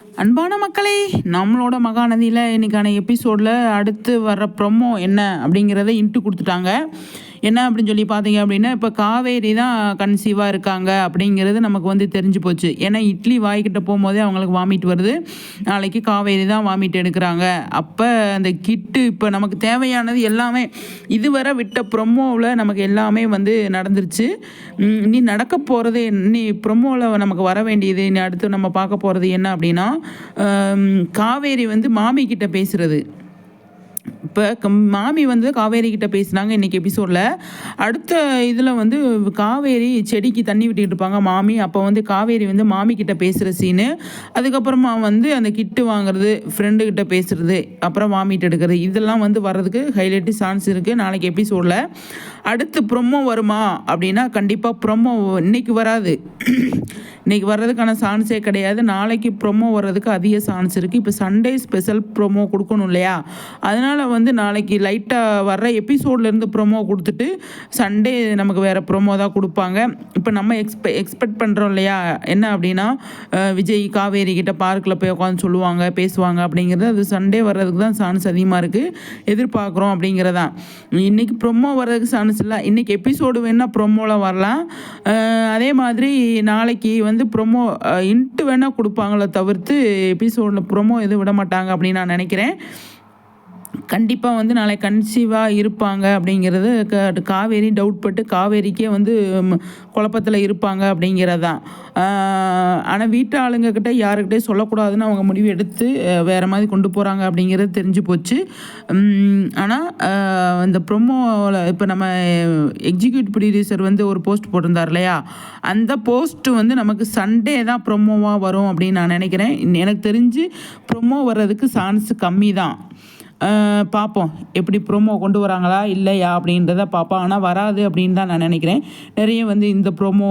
அன்பான மக்களே நம்மளோட மகாநதியில் இன்னைக்கான எபிசோடில் அடுத்து வர்ற ப்ரொமோ என்ன அப்படிங்கிறத இன்ட்டு கொடுத்துட்டாங்க. என்ன அப்படின்னு சொல்லி பார்த்தீங்க அப்படின்னா இப்போ காவேரி தான் கன்சீவாக இருக்காங்க அப்படிங்கிறது நமக்கு வந்து தெரிஞ்சு போச்சு. ஏன்னா இட்லி வாய்க்கிட்ட போகும்போதே அவங்களுக்கு வாமிட் வருது. நாளைக்கு காவேரி தான் வாமிட் எடுக்கிறாங்க. அப்போ அந்த கிட்டு இப்போ நமக்கு தேவையானது எல்லாமே இதுவரை விட்ட ப்ரொமோவில் நமக்கு எல்லாமே வந்து நடந்துருச்சு. நீ நடக்க போகிறது நீ ப்ரொமோவில் நமக்கு வர வேண்டியது நீ அடுத்து நம்ம பார்க்க போகிறது என்ன அப்படின்னா காவேரி வந்து மாமி கிட்ட பேசுகிறது இப்போ மாமி வந்து காவேரி கிட்ட பேசினாங்க இன்னைக்கு எபிசோடில் அடுத்த இதில் வந்து காவேரி செடிக்கு தண்ணி விட்டுட்டு இருப்பாங்க மாமி. அப்போ வந்து காவேரி வந்து மாமி கிட்ட பேசுகிற சீனு அதுக்கப்புறமா வந்து அந்த கிட்டு வாங்குறது ஃப்ரெண்டு கிட்ட பேசுறது அப்புறம் மாமிகிட்ட எடுக்கிறது. இதெல்லாம் வந்து வர்றதுக்கு ஹைலைட்டு சான்ஸ் இருக்குது நாளைக்கு எபிசோடில் அடுத்து ப்ரொமோ வருமா? அப்படின்னா கண்டிப்பாக ப்ரொமோ இன்றைக்கி வராது. இன்றைக்கி வர்றதுக்கான சான்ஸே கிடையாது. நாளைக்கு ப்ரொமோ வர்றதுக்கு அதிக சான்ஸ் இருக்குது இப்போ சண்டே ஸ்பெஷல் ப்ரொமோ கொடுக்கணும் இல்லையா? அதனால் வந்து நாளைக்கு லைட்டாக வர்ற எபிசோட்லேருந்து ப்ரொமோ கொடுத்துட்டு சண்டே நமக்கு வேறு ப்ரொமோ தான் கொடுப்பாங்க. இப்போ நம்ம எக்ஸ்பெ எக்ஸ்பெக்ட் பண்ணுறோம் இல்லையா? என்ன அப்படின்னா விஜய் காவேரி கிட்ட பார்க்கில் போய் உட்காந்து சொல்லுவாங்க பேசுவாங்க அப்படிங்கிறது. அது சண்டே வர்றதுக்கு தான் சான்ஸ் அதிகமாக இருக்குது எதிர்பார்க்குறோம் அப்படிங்கிறதான். இன்றைக்கி ப்ரொமோ வர்றதுக்கு சான்ஸ் இல்லை இன்றைக்கி எபிசோடு வேணால் ப்ரொமோவில் வரலாம். அதே மாதிரி நாளைக்கு வந்து ப்ரொமோ இன்ட்டு வேணால் கொடுப்பாங்களே தவிர்த்து எபிசோடில் ப்ரொமோ எதுவும் விட மாட்டாங்க அப்படின்னு நான் நினைக்கிறேன். கண்டிப்பாக வந்து நாளை கன்சீவாக இருப்பாங்க அப்படிங்கிறது க காவேரி டவுட் பட்டு காவேரிக்கே வந்து குழப்பத்தில் இருப்பாங்க அப்படிங்கிறது தான் ஆனால் வீட்டு ஆளுங்கக்கிட்ட யாருக்கிட்டே சொல்லக்கூடாதுன்னு அவங்க முடிவு எடுத்து வேறு மாதிரி கொண்டு போகிறாங்க அப்படிங்கிறது தெரிஞ்சு போச்சு. ஆனால் இந்த ப்ரொமோவில் இப்போ நம்ம எக்ஸிக்யூட் ப்ரொடியூசர் வந்து ஒரு போஸ்ட் போட்டிருந்தார் இல்லையா? அந்த போஸ்ட்டு வந்து நமக்கு சண்டே தான் ப்ரொமோவாக வரும் அப்படின்னு நான் நினைக்கிறேன். எனக்கு தெரிஞ்சு ப்ரொமோ வர்றதுக்கு சான்ஸ் கம்மி தான் பார்ப்போம் எப்படி ப்ரோமோ கொண்டு வராங்களா இல்லையா அப்படின்றத பார்ப்போம் ஆனால் வராது அப்படின்னு தான் நான் நினைக்கிறேன். நிறைய வந்து இந்த ப்ரோமோ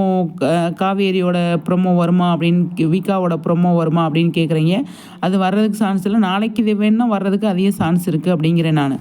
காவேரியோட ப்ரோமோ வருமா அப்படின்னு விகாவோட ப்ரோமோ வருமா அப்படின்னு கேட்குறீங்க அது வர்றதுக்கு சான்ஸ் இல்லை. நாளைக்கு இது வேணால் வர்றதுக்கு அதிக சான்ஸ் இருக்குது அப்படிங்கிறேன் நான்.